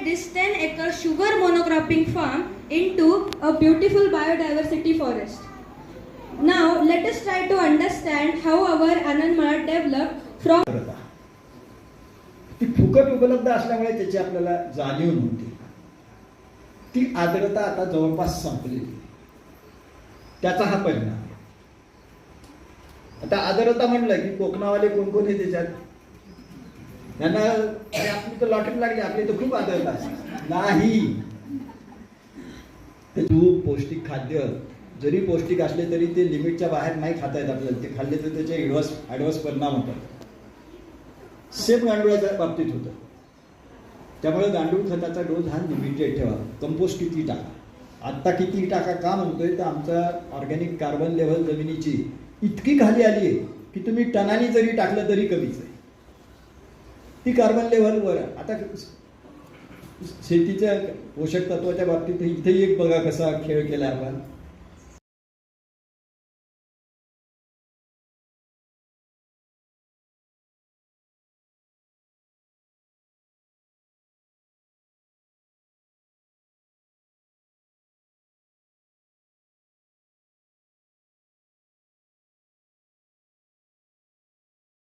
converted this 10 acre sugar monocropping farm into a beautiful biodiversity forest. Now, let us try to understand how our Anandmala developed from आर्द्रता ती फुकट उपलब्ध असल्यामुळे त्याची आपल्याला जाणीव नव्हती ती आर्द्रता आता जवळपास संपलेली त्याचा हा परिणाम आहे. आता आर्द्रता म्हणलं की कोकणावाले कोण कोण आहे त्याच्यात त्यांना अरे आपली तर लॉटरी लागली आपल्या इथं खूप आदरता नाही. तूप पौष्टिक खाद्य जरी पौष्टिक असले तरी ते लिमिटच्या बाहेर नाही खाता येत आपल्याला. ते खाल्ले तर त्याचे ॲडव्हान्स ॲडव्हान्स परिणाम होतात. सेम गांडुळाच्या बाबतीत होतं. त्यामुळे गांडूळ खताचा डोस हा लिमिटेड ठेवा. कंपोस्ट किती टाका. आत्ता किती टाका का म्हणतोय? तर आमचा ऑर्गॅनिक कार्बन लेवल जमिनीची इतकी खाली आली आहे की तुम्ही टनानी जरी टाकलं तरी कमीच आहे. ती कार्बन लेवलवर आहे. आता शेतीच्या पोषक तत्वाच्या बाबतीत इथेही एक बघा कसा खेळ केला आपण